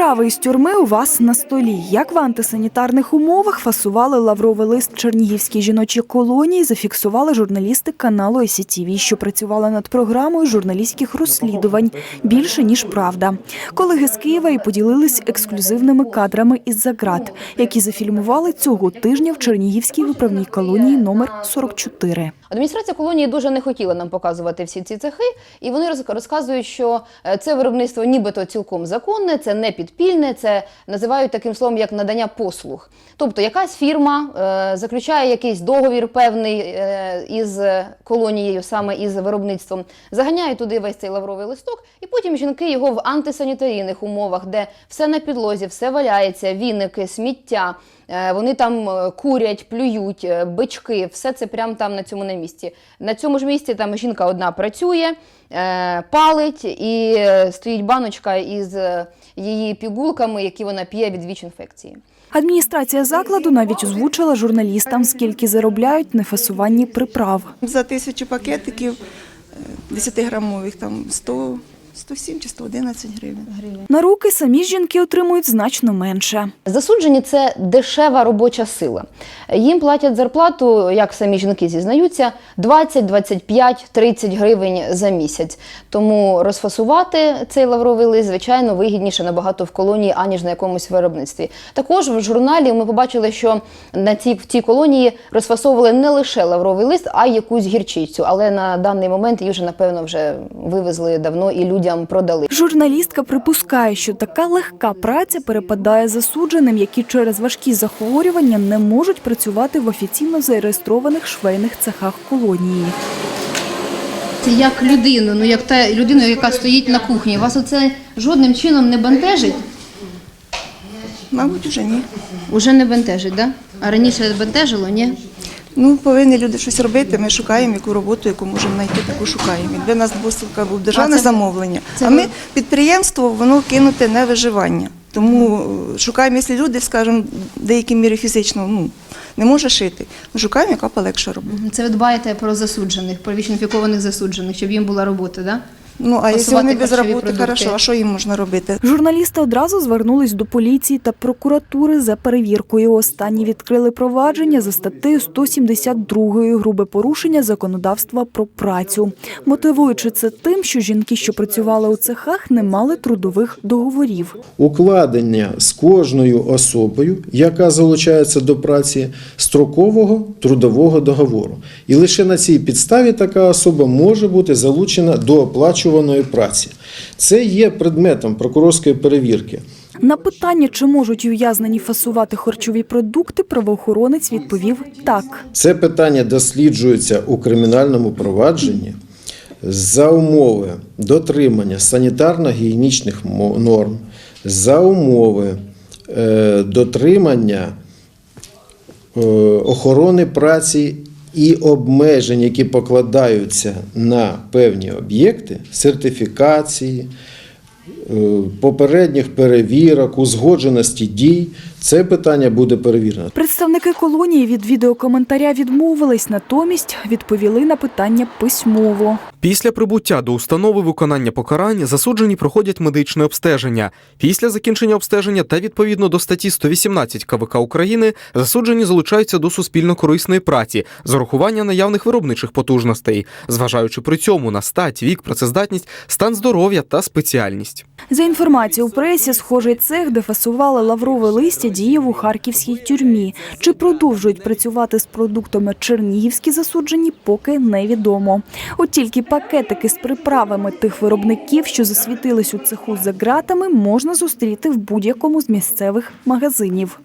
Приправи із тюрми у вас на столі. Як в антисанітарних умовах фасували лавровий лист Чернігівській жіночій колонії, зафіксували журналісти каналу СІТІВІ, що працювали над програмою журналістських розслідувань більше ніж правда. Колеги з Києва і поділились ексклюзивними кадрами із заград, які зафільмували цього тижня в Чернігівській виправній колонії номер 44. Адміністрація колонії дуже не хотіла нам показувати всі ці цехи, і вони роз- розказують, що е, це виробництво нібито цілком законне, це не підпільне, це називають таким словом як надання послуг. Тобто якась фірма е, заключає якийсь договір певний е, із колонією, саме із виробництвом, заганяє туди весь цей лавровий листок, і потім жінки його в антисанітарійних умовах, де все на підлозі, все валяється, віники, сміття. Е, Вони там е, курять, плюють, е, бички, все це прямо там на цьому на місці. На цьому ж місці там жінка одна працює, палить і стоїть баночка із її пігулками, які вона п'є від ВІЧ-інфекції. Адміністрація закладу навіть озвучила журналістам, скільки заробляють нефасуванні приправ. За тисячу пакетиків е, 10-грамових там 100, 107 чи 111 гривень. На руки самі жінки отримують значно менше. Засуджені це дешева робоча сила. Їм платять зарплату, як самі жінки зізнаються, 20, 25, 30 гривень за місяць. Тому розфасувати цей лавровий лист, звичайно, вигідніше набагато в колонії, аніж на якомусь виробництві. Також в журналі ми побачили, що на цій, в цій колонії розфасовували не лише лавровий лист, а й якусь гірчицю. Але на даний момент її вже, напевно, вже вивезли давно і людям продали. Журналістка припускає, що така легка праця перепадає засудженим, які через важкі захворювання не можуть працювати в офіційно зареєстрованих швейних цехах колонії. Це як людину, ну як та людина, яка стоїть на кухні. Вас оце жодним чином не бентежить? Мабуть, вже ні. Уже не бентежить, да? А раніше бентежило, ні? Ну, повинні люди щось робити. Ми шукаємо яку роботу, яку можемо знайти, таку шукаємо. Якби у нас був, був державне замовлення, а ми підприємство, воно кинуте не виживання. Тому е, шукаємо, якщо люди, скажімо, в деякій мірі фізично ну, не може шити, ми шукаємо, яка полегша робота. Це ви дбаєте про засуджених, про вічнофікованих засуджених, щоб їм була робота, да? Ну, а якщо вони без роботи, продукти. хорошо, а що їм можна робити? Журналісти одразу звернулись до поліції та прокуратури за перевіркою. Останні відкрили провадження за статтею 172 грубе порушення законодавства про працю, мотивуючи це тим, що жінки, що працювали у цехах, не мали трудових договорів. укладення з кожною особою, яка залучається до праці, строкового трудового договору. І лише на цій підставі така особа може бути залучена до оплачуваної праці. Це є предметом прокурорської перевірки. На питання, чи можуть ув'язнені фасувати харчові продукти, правоохоронець відповів так. Це питання досліджується у кримінальному провадженні за умови дотримання санітарно-гігієнічних норм, за умови е, дотримання е, охорони праці і обмежень, які покладаються на певні об'єкти, сертифікації, е, попередніх перевірок, узгодженості дій. Це питання буде перевірено. Представники колонії від відеокоментаря відмовились, натомість відповіли на питання письмово. Після прибуття до установи виконання покарань засуджені проходять медичне обстеження. Після закінчення обстеження та відповідно до статті 118 КВК України засуджені залучаються до суспільно-корисної праці з урахування наявних виробничих потужностей, зважаючи при цьому на стать, вік, працездатність, стан здоров'я та спеціальність. За інформацією пресі, схожий цех, де фасували лаврове листя, діяв у харківській тюрмі. Чи продовжують працювати з продуктами чернігівські засуджені, поки невідомо. От тільки пакетики з приправами тих виробників, що засвітились у цеху за ґратами, можна зустріти в будь-якому з місцевих магазинів.